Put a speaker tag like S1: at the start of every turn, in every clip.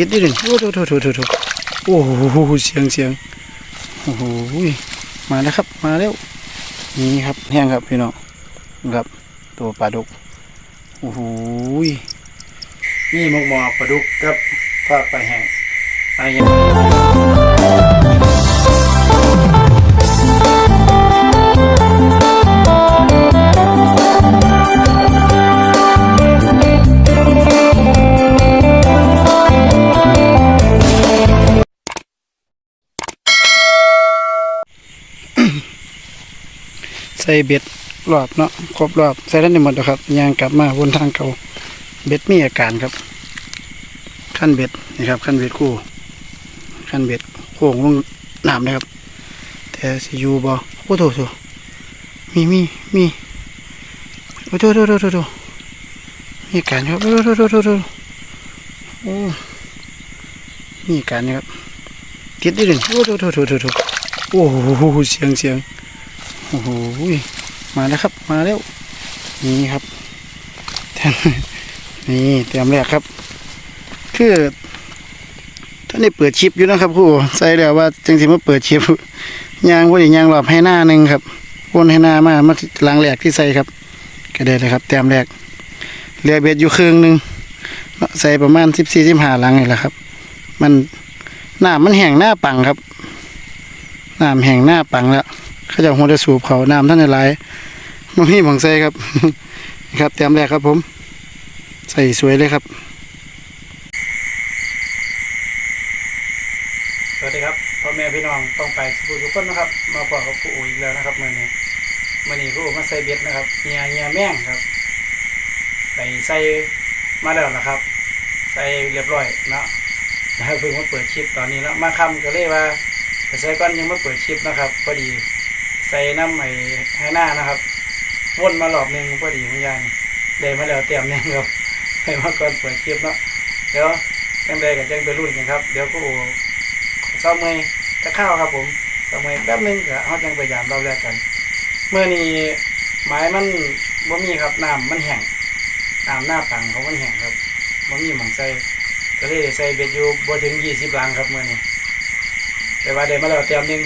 S1: ติดนิดหนึ่งโอ้โหโถโถโถโอ้โหเสียงเสียงโอ้โหมาแล้วครับมาแล้วนี่ครับแห้งครับพี่น้องครับ ตัวปลาดุกโอ้โหนี่หมกหมอกปลาดุกครับทอดปลาแห้งปลาแห้ง ส่เบ็ดรอบเนาะครบรอบใส่ได้หมดแล้วครับยางกลับมาวนทางเก่าเบ็ดมีอาการครับ ขั้นเบ็ดนี่ครับ ขั้นเบ็ดคู่ ขั้นเบ็ดโค้งลงน้ำนะครับ แต่สิยูบ่โอ้โถโถมีมีมีโอ้โถโถโถโถโถมีอาการครับโอ้โถโถโถโถโอ้มีอาการนะครับติดนิดหนึ่งโอ้โถโถโถโถโถโอ้โหเสียงเสียง โอ้โหมาแล้วครับ มาแล้ว นี่ครับนี่เตรียมแรกครับ คือท่านได้เปิดชิปอยู่นะครับครูใส่แล้วว่าจังสิมาเปิดชิปยางพวกนี้ยางรอบให้หน้าหนึ่งครับวนให้หน้ามามาหลังแรกที่ใส่ครับก็ได้เลยครับเตรียมแรกเรือเบ็ดอยู่ครึ่งหนึ่งใส่ประมาณสิบสี่สิบห้าลังนี่แหละครับ มันหน้ำมันแห้งหน้าปังครับน้ำแห้งหน้าปังแล้ว เขาจะหัวจะสูบเขาน้ำท่านในหลายมันมีบังใส่ครับ ครับเตรียมแรกครับผม ใส่สวยเลยครับ สวัสดีครับพ่อแม่พี่น้องต้องไปสุทุกคนนะครับ มาพบกับครูอูอีกแล้วนะครับมื่อนี้มื่อนี้ครูอูมาใส่เบ็ดนะครับเงียเงียแม่งครับใส่ใส่มาแล้วนะครับ ใส่เรียบร้อยนะนะครับเพิ่งมาเปิดคลิปตอนนี้แล้วมาคำก็เลยว่าไปใส่ก้อนยังไมาเปิดคลิปนะครับพอดี ใส่น้ำไอ้ให้หน้านะครับวนมารอบหนึ่งพอดีเหมือนกันได้มาแล้วเตรียมหนึงครับให้มาก่อนเปิดคลิปเนาะเดี๋ยวจังใดกับจังไปรุ่นกันครับ เดี๋ยวก็เศร้าเมอยจะเข้าวครับผมเศร้าเมอยแป๊บนึงก็เขาจังไปยามเราแรกกัน เมื่อนี้ไม้มันบ่มีครับน้ำมันแห้งน้ำหน้าปังเขามันแห้งครับบ่มีหมองใส่ก็เลยได้ใส่เบ็ดอยู่บ่ถึงยี่สิบลังครับเมื่อนี้แต่ว่าได้มาแล้วเตรียมหนึ่ง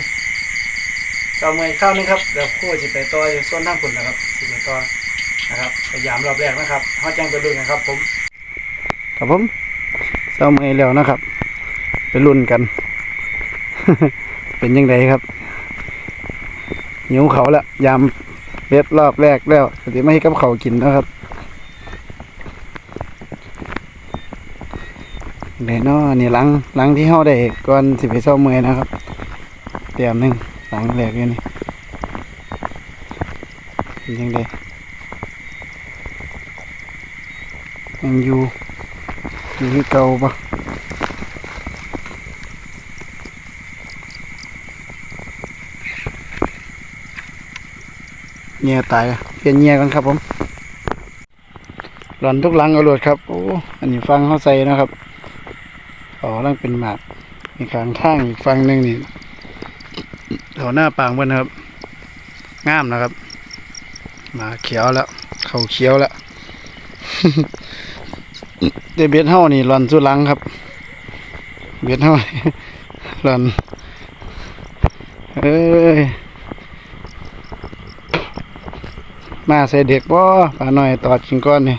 S1: เราเมื่อยข้าวนึงครับเดี๋ยวคู่จิไปต่ออยู่ส่วนทางปุ่นนะครับสิไปต่อนะครับพยายามรอบแรกนะครับเขาแจ้งไปรุ่นกันครับ ผมครับผมเศร้าเมื่อยแล้วนะครับ ไปรุ่นกัน เป็นยังไงครับหิวเขาล้วยามเบ็ดรอบแรกแล้วแต่ไม่ให้กับเขากินนะครับเดี๋ยวนาะนี่หลังหลังที่เขาได้ก่อนสิไปเศร้าเมื่อยนะครับเตรียมหนึ่ง หลังแรกอยู่นี่เป็นยังไงยังอยู่อยู่ที่เก่าปะเงียตายเปลี่ยนเงียกันครับผมหลอนทุกหลังเอารวดครับโอ้อันนี้ฟังเข้าใจนะครับอ๋อลังเป็นหมากมีขางข้างอีกฟังหนึ่งนี่ แถวหน้าปางเพิ่นนครับงามนะครับ มาเขียวแล้ว เขาเขียวแล้วเดเบ็ดเฮานี่หลอนสุลังครับ เบ็ดเฮาหลอนเอ้ยมาใส่เด็กบ่ปลาหน่อยตอดกินก้อนนี่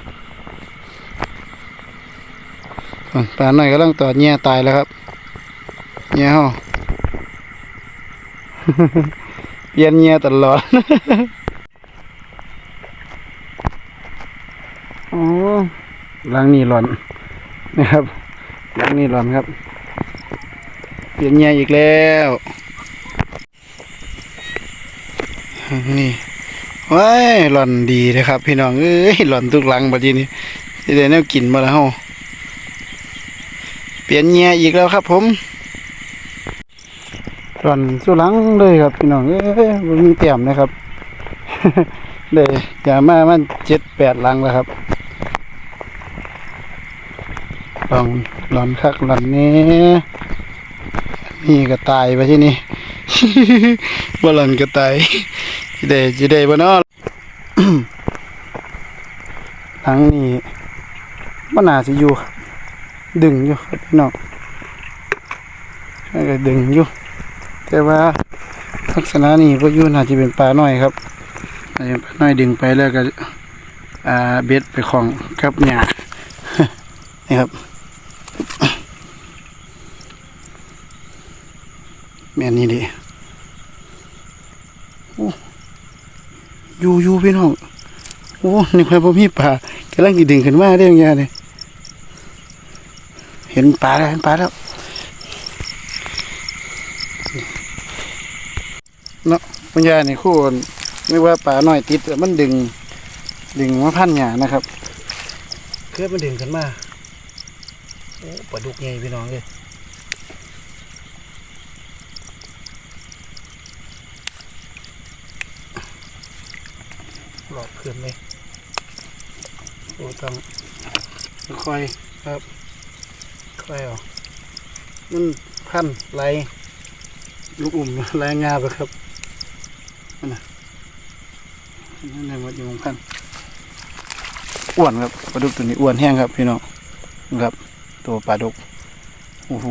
S1: ปลาหน่อยกำลังตอดเงี้ยตายแล้วครับเงี้ยเฮา เปลี่ยนเงียตลอด โอ้หลังนี่หลอนนะครับหลังนี่หลอนครับ เปลี่ยนเงียอีกแล้ว นี่ว้ายหลอนดีเลยครับ พี่น้อง เอ้ยหลอนทุกหลังบัดนี้นี่ที่ได้แนวกินมาแล้วเปลี่ยนเงียอีกแล้วครับผม ส่วนสุลังเลยครับพี่น้องเอ้ยมีเตี่ยมนะครับเลยอย่ามามันเจ็ดแปดลังแล้วครับลองลอนคักลอนนี้นี่ก็ตายไปที่นี่บ่หลอนก็ตายจิได้จิได้บ่เนาะหลังนี่บ่น่าสิอยู่ดึงอยู่ครับพี่น้องก็ดึงอยู่ แต่ว่าลักษณะนี้พวกยูน่าจจะเป็นปลาน้อยครับอาจจะเป็นปลาน้อยดึงไปแล้วก็อ่าเบ็ดไปของกับหญ้านี่ครับแม่นี่ดิโอ้ยู่อยู่พี่น้องโอ้นี่ใครพ่มีปลากำลังดึงขึ้นมาได้ยังไงเนี่ยเห็นปลาแล้วเห็นปลาแล้ว เนาะปัญญานี่คู่ไม่ว่าปลาหน่อยติดมันดึง ดึงมาพันหยานะครับเพื่อมันดึงขึ้นมาโอ้ปลาดุกใหญ่พี่น้องเลยหลอกขึ้นเลยโอ้ต้องค่อยครับ ค่อยออกมันพันไหลลูกอุ่มไหลงาไปครับ นั่นนะนั่นในหมดอยู่ของพันอ้วนครับปลาดุกตัวนี้อ้วนแห้งครับพี่น้องนะครับ ตัวปลาดุกโอ้โห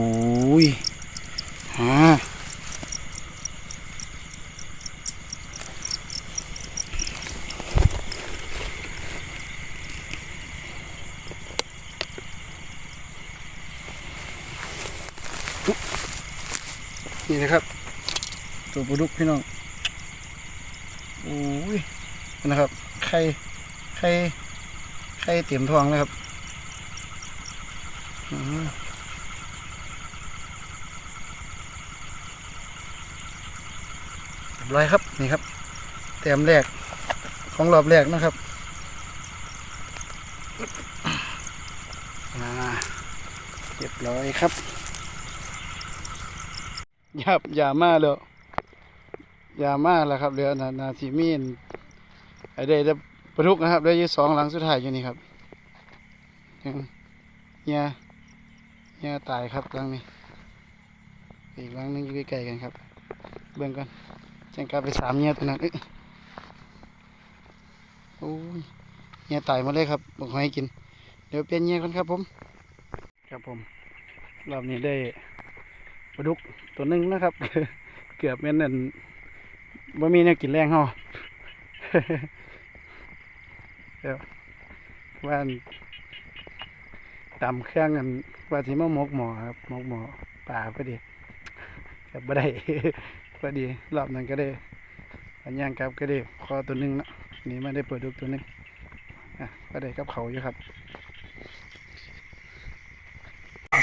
S1: ยฮานี่นะครับ ตัวปลาดุกพี่น้อง โอ้ยนะครับไข่ไข่ไข่เต็มท้องเลยครับเรียบร้อยครับนี่ครับแต้มแรกของรอบแรกนะครับอ่าเรียบร้อยครับยับอย่ามาแล้วอ ยามาแล้วครับเรือนานาซีมีนไอเดได้ประทุกนะครับเรือยี่สองหลังสุดท้ายอยู่นี่ครับเฮียเฮียตายครับหลังนี้อีกหลังหนึงอยู่ใกล้ๆกันครับ เบิ่งกันจังกลับไปสามเฮียตัวนั้นเอ้ยโอ้ยเฮียตายมาเลยครับบอกให้กิน เดี๋ยวเปลี่ยนเฮียกันครับผม ครับผมรอบนี้ได้ปลาดุกตัวหนึ่งนะครับ เกือบแม่นนั่น บ่มีแนวกินแรงเฮาเดี๋ยวว่านตำเครื่องกันว่าสิมาหมกหมอครับหมกหมอป่าพอดีแต่บ่ได้พอดีรอบนั้นก็ได้อันย่างครับก็ได้คอตัวนึงนะนี่ไมาได้เปิดดุกตัวนึงอะก็ได้กับเขาอยู่ครับ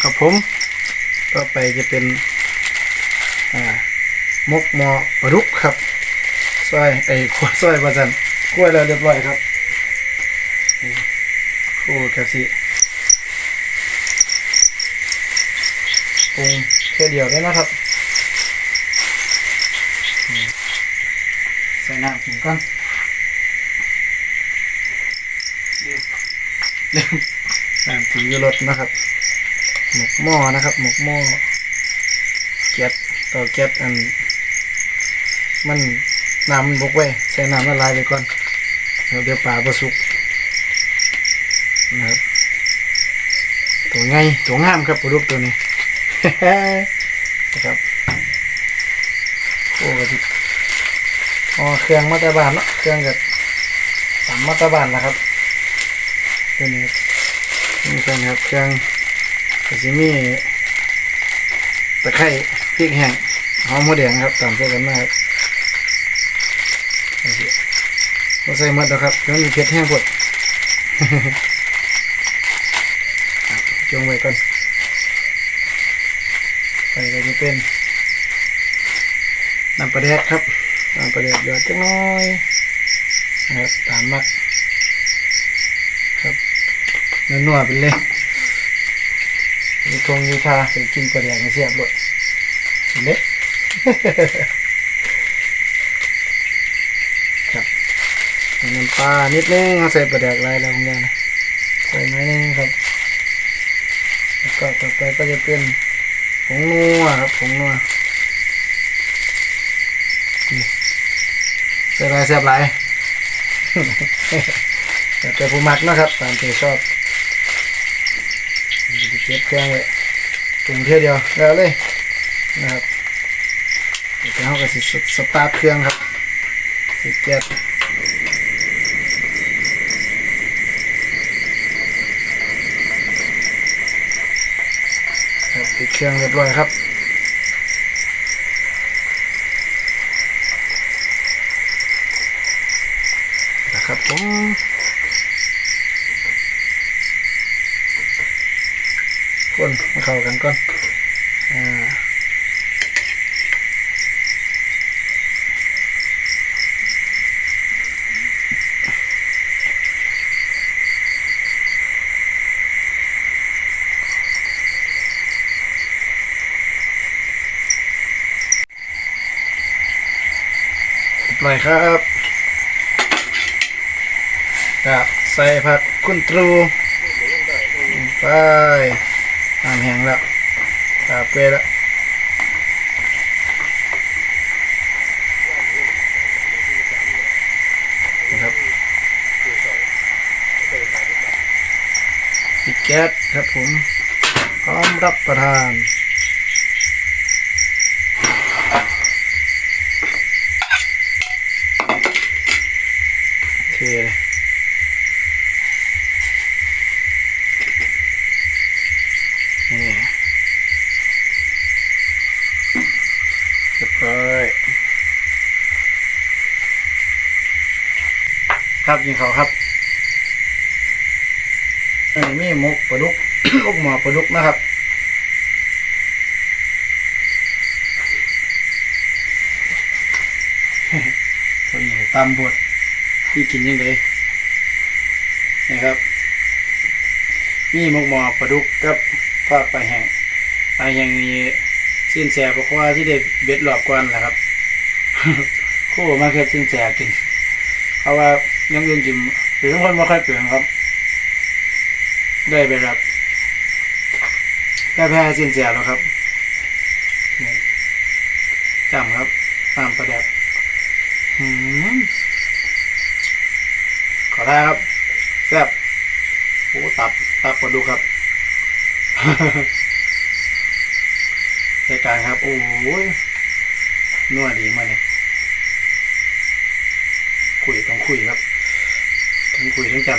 S1: ครับผมต่อไปจะเป็นอ่ามกหมอปลุกครับ ซอยไอ้ขวดซอยประจันกล้วยแล้วเรียบร้อยครับนี่โอ้กะสิปรุงแค่เดียวได้นะครับใส่น้ำถึงก่อนเดี๋ยวเดี๋ยวน้ำถึงยูรถนะครับ หมกหม้อนะครับ หมกหม้อแก๊สต่อแก๊สอัน มัน น้ำมันบกไว้ใส่น้ำละลายไปก่อนเดี๋ยวปลาประสุกนะครับตัวไงตัวงามครับปลาดุกตัวนี้นะครับโอ้กระดิอ๋อเครื่องมาตรบานเนาะเครื่องกับสามมาตรบานนะครับ ตัวนี้ครับนี่เครื่องครับเครื่องกระซิมีตะไคร้พริกแห้งหอมหัวแดงครับตามเส้นกันมาก เราใส่หมดแล้วครับแล้วมีเผ็ดแห้งพดจงไว้ก่อนไปก็จะเป็นน้ำปลาแดกครับน้ำปลาแดกหยอดจังน้อยนะครับตามมักครับนัวๆไปเลยมีทงมีทาไปกินปลาแดกไม่เสียบเลยเล็ก ครับใส่น้ำปลานิดนึงเอาใส่ปลาแดกลายแล้วของยานะใส่น้อยนึงครับแล้วก็ต่อไปก็จะเป็นผงนัวครับผงนัวนี่ใส่ลายแซ่บหลายแต่ผู้มักนะครับตามที่ชอบนี่จะเป็นเก็บเครื่องไว้ปรุงเที่ยเดียวแล้วเลยนะครับเดี๋ยวเราก็สิสสตาร์ทเครื่องครับติดแก๊สครับติด เครื่องเรียบร้อยครับนะครับผมคนมาเข้ากันก่อนอ่า เรียบร้อยครับครับใส่ผักคุณตรูไปน้ำแห้งแล้วตาเปรย์แล้วนะครับปิดแก๊สครับผมพร้อมรับประทาน เทเลยนี่เรียบร้อยครับยิงเขาครับนนี้มีหมกปลาดุกลูกหมอปลาดุกนะครับตัวนี้ตำบด ที่กินยังไงนะครับ มีหมกหมอปลาดุกกับทอดปลาแห้งปลาแห้งนี่สิ้นแสบเพราะว่าที่ได้เบ็ดหลอกกวนแหละครับคู่มาแค่สิ้นแสกินเพราะว่ายังอื่นกินหรือทุกคนไม่ค่อยเปลี่ยนครับ ได้ไปครับได้แพ้สิ้นแสบแล้วครับนี่จำครับตามประเด็บหืม ขอทานครับแซ่บโอ้ ตับตับปลาดุกครับใส่กลางครับ โอ้ยนัวดีมากเลยคุยต้องคุยครับทั้งคุยทั้งจำ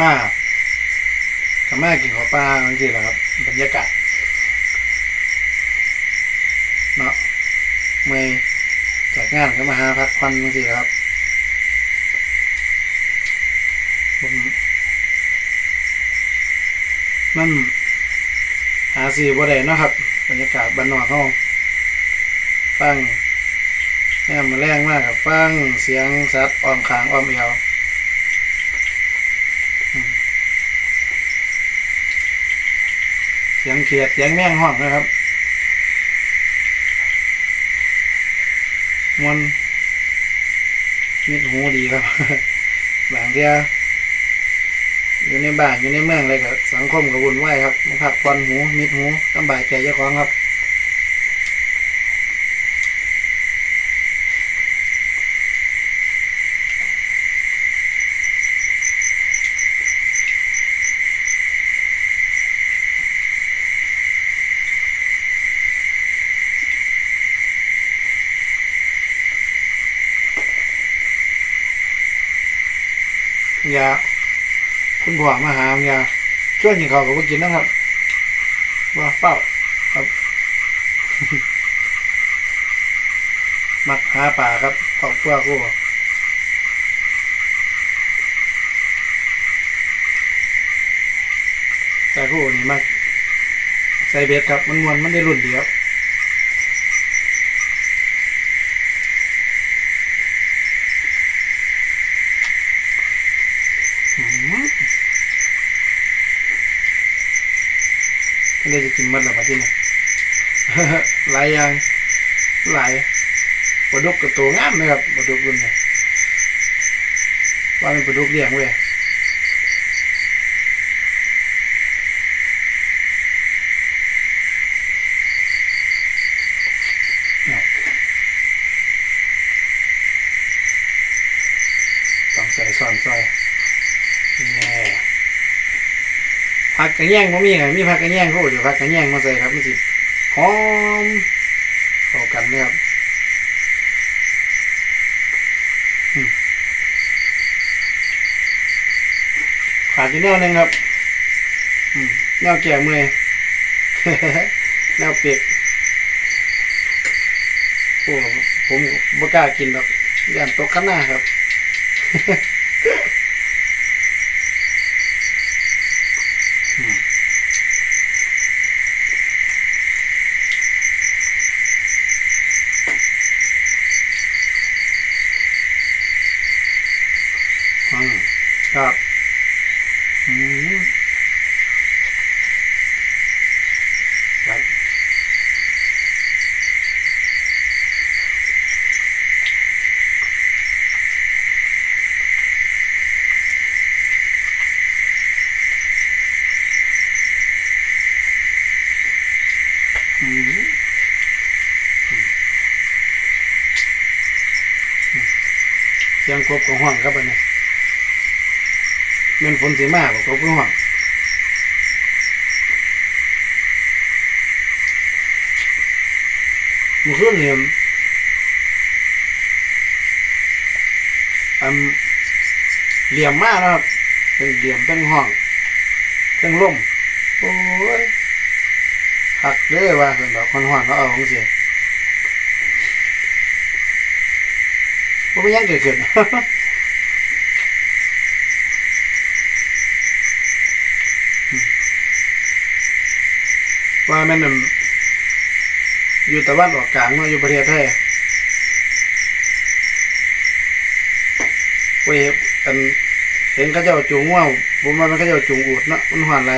S1: มากกับแม่กินข้าวปลาบางทีแหละครับบรรยากาศเนาะเมื่จากงานก็มาหาพักผ่อนจังซี่ครับผม มันหาสีบ่ได้นะครับ บรรยากาศบ้านนอกเขาฟังแง่มาแรงมากครับฟังเสียงสัตว์อ้อมขางอ้อมเอวเสียงเขียดเสียงแม่งห้องนะครับมวนมิดหูดีครับบางเดีย อยู่ในบ้านอยู่ในเมืองอะไรกับสังคมกับวุ่นวายครับมาพักผ่อนหูมิดหูสำบายใจเจ้าของครับ ยา คุณพ่อมาหามยาช่วยกินข้าวกับว่ากินนะครับว่าเฝ้าครับ มักหาป่าครับขอบเพื่อกูแต่กูนี่มักใส่เบ็ดครับ มันมวนมันได้รุ่นเดียว อืม ไม่ได้จะกินมัดหรอปะที่นี่หลายอย่างหลายปลาดุกกับตัวงามนะครับปลาดุกรุ่นเนี้ยว่าเป็นปลาดุกเลี้ยงเว้ยเนี่ยต้องใส่ สอนซอยแน่ผั กกระแยงบ่มีครับมีผักกระแยงเขาเดี๋ยวผักกระแยงมาใส่ครับมันสิหอมเข้ากันเลยครับขาดอยู่แนวนึงครับแนวแก่เมื่อยแนวเปียกโอ้ผมบ่กล้ากินหรอกย่านตกข้างหน้าครับ อืมครับอืมครับอืม เสียงกบของห้องครับอันนี้แมันฝนสีมาบอกเขาเพิ่งหวังมันเครื่องเนี่ยอันเหลี่ยมมากนะครับเป็นเหลี่ยมตั้งห้องตั้งร่มโอ้ยหักเด้อว่าเป็นดอกคนห้องเขาเอาของเสีย ว่าไม่ยังเกิดขึ้นว่าแม่นอั่นอยู่ตะวันออกกลางเนาะอยู่ประเทศไทยเว้ยอันเห็นเขาเจ้าจูงว่าวผมว่ามันเขาเจ้าจูงอูดเนาะมันหวานอะไร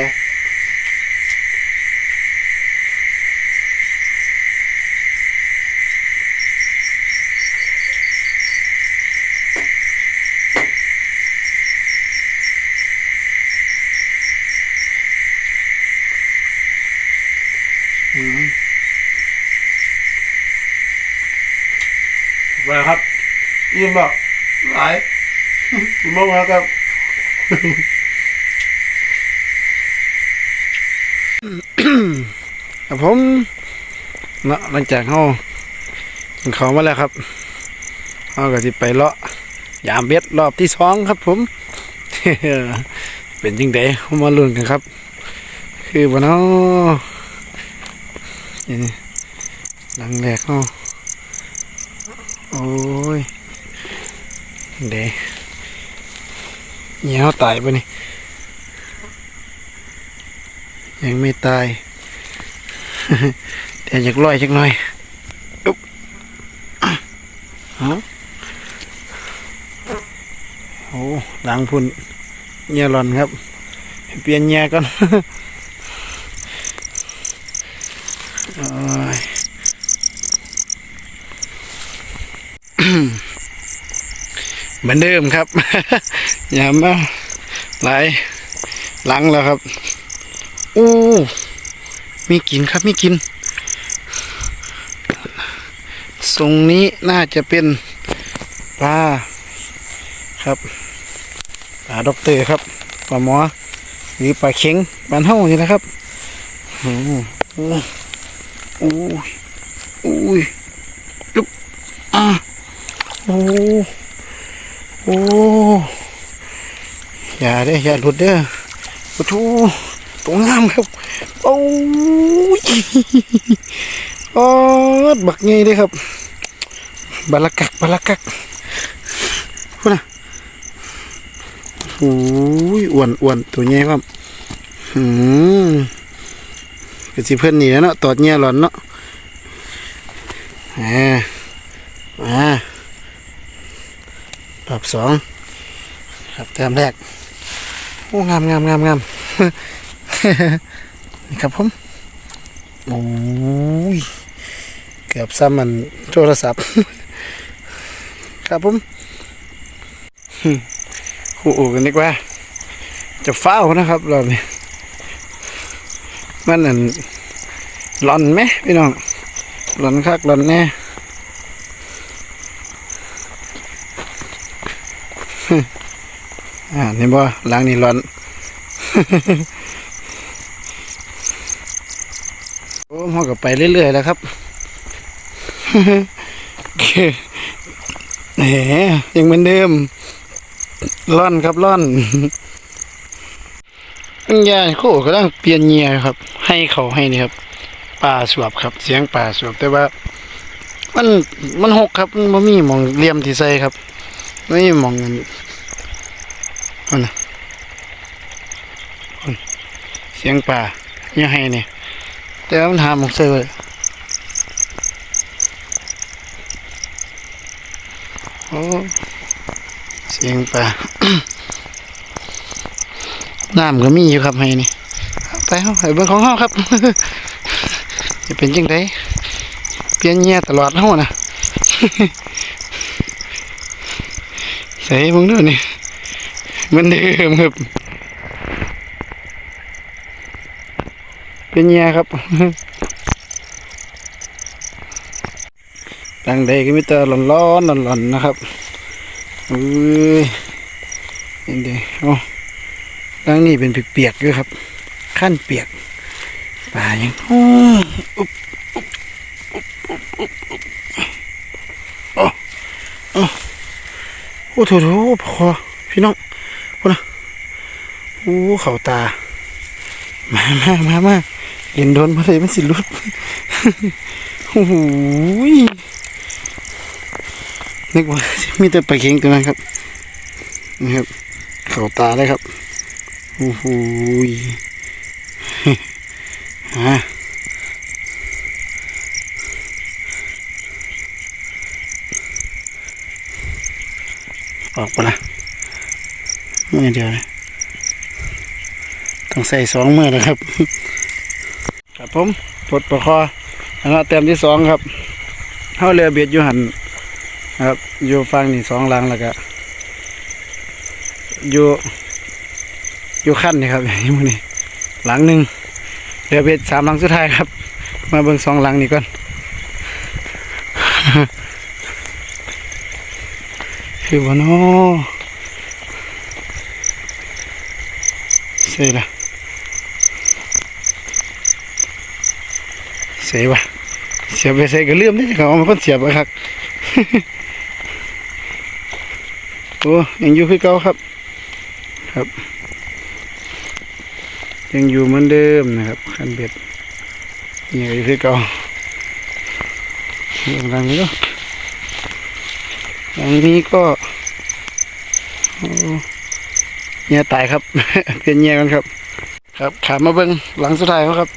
S1: อืมไปครับ ยิ้มบอกหลายกี่โมงแล้วครับครับผมเนาะหลังจากเขากินข้าวมาแล้วครับเขาก็สิไปเลาะยามเบ็ดรอบที่สองครับผม เป็นยังไงเขามาลุ้นกันครับ คือวันน้นี่นี่หลังแรกเขาโอ้ย เดเงี้ยเขาตายปะนี่ ยังไม่ตาย แต่อยากลอยจักหน่อยอุ๊บฮะโอ้หลังพุ่นเงียหลอนครับ เปลี่ยนเงียก่อน โอ้ย เห มือนเดิมครับอย่ามาหลายหลังแล้วครับอู้มีกินครับมีกินทรงนี้น่าจะเป็นปลาครับปลาด็อกเตอร์ครับปลาหมอหรือปลาเข็งปลาเท่านี่นะครับโอ้โหโอ้ยโอ้ยลุกอะโอ้ โอ้อย่าเด้อย่าหลุดเด้อโอ้โหตัวงามครับโอ้ยอ๋อบักไงเด้ครับบาลากักบาลากักพูดนะโอ้ยอ้วนอ้วนตัวใหญ่ครับอืมก็สิเพื่อนนี่แล้วเนาะตอดเงี้ยหลอนเนาะอ่าอ่า อบสองครับแต้มแรกโอ้งามงามงามงามนี่ครับผมโอ้ยเกือบซ้ำมันโทรศัพท์ ครับผมหึคู่อูกันดีกว่า จะเฝ้านะครับเราเนี่ยมันนั่นหลอนไหมพี่น้องหลอนคักหลอนแน่ อ่านี่บ่ล้างนี่ร้อน โอ้เฮาก็ไปเรื่อยๆแล้วครับแหมยังเหมือนเดิมร่อนครับร่อนยายโคกำลังเปลี่ยนเงียครับ ให้เขาให้นี่ครับป่าสวบครับ เสียงป่าสวบแต่ว่า มันมันหกครับมันบ่มีหมองเลี่ยมที่ใส่ครับไม่มีหมองเงิน มันน่ะเสียงป่าอย่าให้นี่แต่วันหามองใส่ไว้โอ้เสียงป่าน้ำก็มีอยู่ครับให้นี่ไปเอาไปเบิ่งของเฮาครับจะเป็นจังไดเปลี่ยนเงียตลอดเฮานะใส่เบิ่งดูนี่ มันเดิมครับ เป็นเงียครับดังใดก็มีแต่ร้อนร้อนๆร้อนๆนะครับอุ้ยนี่เด้โอ้ดังนี้เป็นเปียกๆด้วยครับ ขั้นเปียกป่ายังโอ้อุ๊บอุ๊บอุ๊บอุ๊บโอ้โอ้โถโถพอพี่น้องพอนะโอ้เข่าตา มามามามาเห็นโดนมาเลยมันสิรุดโอ้โหยนึกว่ามีแต่ปลาเค็งตัวนั้นครับนะครับ เข่าตาเลยครับโอ้โหฮะออกไปละมือเดียวเลย ต้องใส่สองมือนะครับ ครับผมปลดประคออันนั้นเต็มที่สองครับเข้าเรือเบียดอยู่หันครับอยู่ฟังนี่สองลังแล้วก็อยู่อยู่ขั้นนี่ครับนี่มึงนี่หลังหนึ่งเหลือเบ็ดสามลังสุดท้ายครับ มาเบิ่งสองลังนี่ก่อนคือว่าน้อเสียละ เสียวะเสียบไปใส่ก็เลื่อมนี่เขาเอามาเพิ่นเสียบไปครับโอ้ยังอยู่คือเก่าครับ ครับ ยังอยู่เหมือนเดิมนะครับคันเบ็ดนี่ก็อยู่คือเก่าอย่างนี้ก็ทางนี้ก็โอ้เงียตายครับ เป็นเงียกันครับ ครับขามาเบิ้งหลังสุดท้ายเขาครับ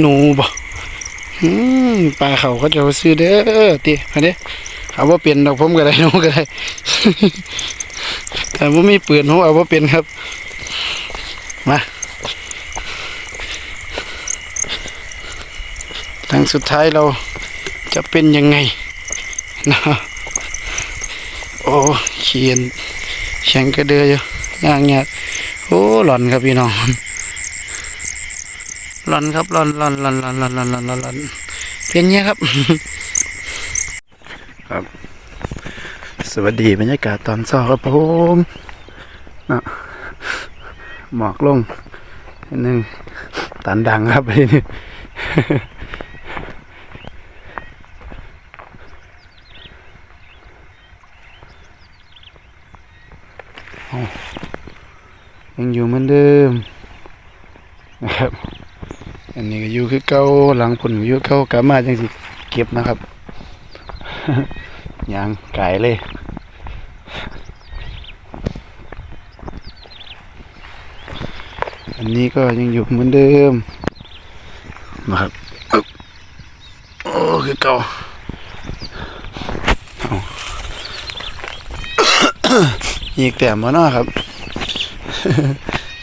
S1: หนูบ่อืมปลาเขาก็จะซื้อเด้อตีอันนี้เอาว่าเปลี่ยนดอกผมก็ได้หนูก็ได้แต่ว่ามีปืนผมเอาว่าเป็นครับ มาทางสุดท้ายเราจะเป็นยังไงนะโอ้เขียนแข็งกระเดืออยู่ย่างเงี้ยโอ้หลอนครับพี่น้อง หลอนครับหลอนหลอนหลอนหลอนหลอนหลอนหลอนหลอนหลอนเป็นเงี้ยครับ ครับ สวัสดีบรรยากาศตอนเช้าครับผมนะหมอกลงนิดนึงตันดังครับทีนี้เอายังอยู่เหมือนเดิมนะครับ อันนี้ก็อยู่คือเก่าหลังผลอยู่เก่ากลับมาจังสิเก็บนะครับยางไก่เลยอันนี้ก็ยังอยู่เหมือนเดิมนะครับโอ้คือเก่าอีกแต่มานาะครับ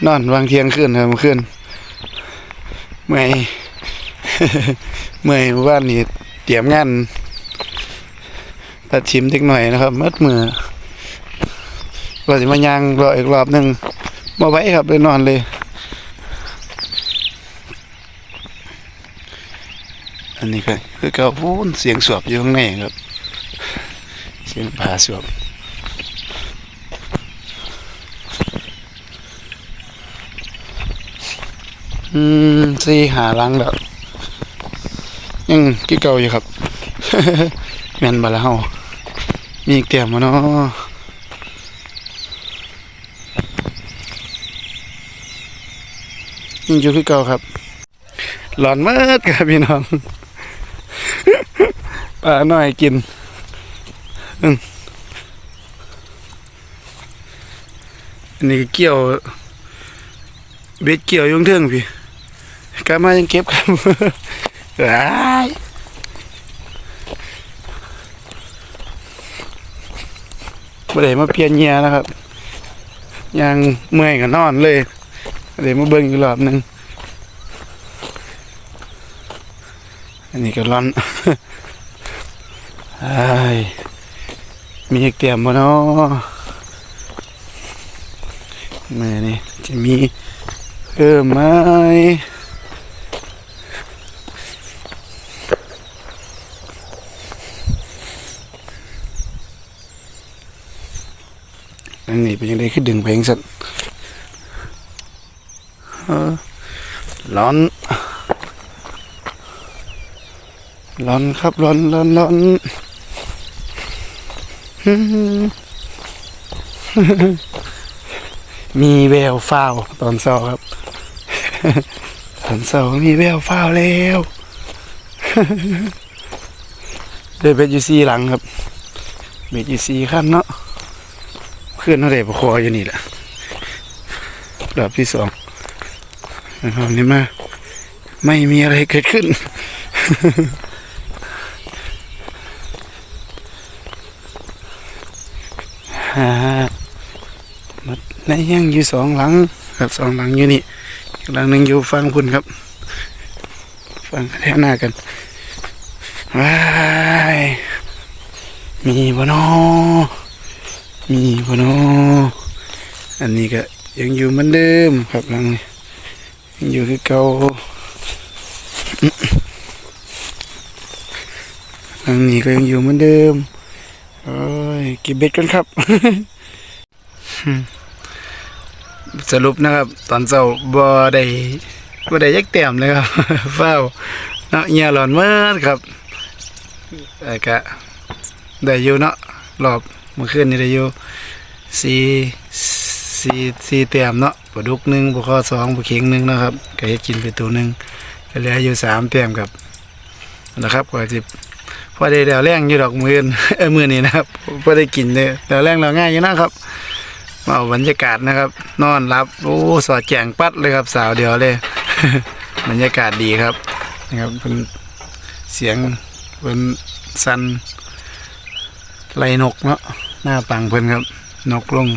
S1: นอนวางเทียงขึ้นครับเมื่อคืน เมื่อยเมื่อยว่านนี้เตรียมงานตัดชิมเล็กหน่อยนะครับมัดมือเก็จะมายางรออีกรอบหนึ่งมาไว้ครับไปนอนเลย อันนี้ก็คือเก่าพูนเสียงสวบอยู่ข้างในครับ เสียงผ่าสวบ อืมสี่หาหลังแล้วยังกี่เก่าอยู่ครับแม่นบาละเฮามีเตรียมมาเนาะยังอยู่คือเก่าครับ หลอนมากครับพี่น้องปลาหน่อยกินอันนี้เกี่ยว เบ็ดเกี่ยวยุ่งเทิงพี่ กลับมายังเก็บครับว้ายบ่ได้มาเปลี่ยนเงียนะครับยังเมื่อยก็นอนเลยเดี๋ยวมาเบิ่งอีกรอบหนึ่งอันนี้ก็ร้อนไอ้มีอีกเตรียมบ่เนาะแม่นี่จะมีเพิ่มไหม นนี้เป็นยังไงคือดึงเพลงสั่นเออร้อน ร้อนครับร้อนร้อนร้อนมีแววฟ้าวตอนเช้าครับ ตอนเช้ามีแววฟ้าวแล้วเดินไปอยู่ซีหลังครับเบ็ดยูซีขั้นเนาะ เพื่อนเขาได้ประคออยู่นี่แหละรอบที่สองนะครับนี่มาไม่มีอะไรเกิดขึ้นฮ่ามัดในยังอยู่สองหลังครับสองหลังอยู่นี่หลังหนึ่งอยู่ฟังคุณครับ ฟังแท่หน้ากันว้ายมีบ่นอ มีบ่นออันนี้ก็ยังอยู่เหมือนเดิมครับหลังนี้ยังอยู่คือเก่าหลังนี้ก็ยังอยู่เหมือนเดิมโอ้ยเกินเบ็ดกันครับสรุปนะครับ ตอนเช้าบ่ได้บ่ได้ยักแต้มเลยครับเฝ้าวเนาะเงียหลอนเมื่อครับแต่ก็ได้อยู่เนาะรอบ มื่อคืนนี่ได้อยู่สี่สี่สี่แต้มเนาะปลาดุกหนึ่งปลาคอสองปลาเข็งหนึ่งนะครับก็เฮ็ดกินไปตัวหนึ่งก็เหลืออยู่สามแต้มครับนะครับก็สิพอได้แล้วแรงอยู่ดอกมือนเออมือนี้นะครับพอได้กินเลยแล้วแรงแล้วง่ายอยู่นะครับมาเอาบรรยากาศนะครับ นอนรับโอ้สอดแจงปัดเลยครับ สาวเดียวเลย บรรยากาศดีครับนะครับเป็นเสียงเป็นสันไล่นกเนาะ หน้าปังเพิ่นครับ นกลง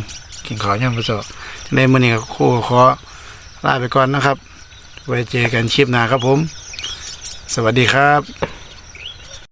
S1: กิ่งขอย่ำประสบในมือนี้ก็โคขอลาไปก่อนนะครับ ไว้เจอกันคลิปหน้าครับผม สวัสดีครับ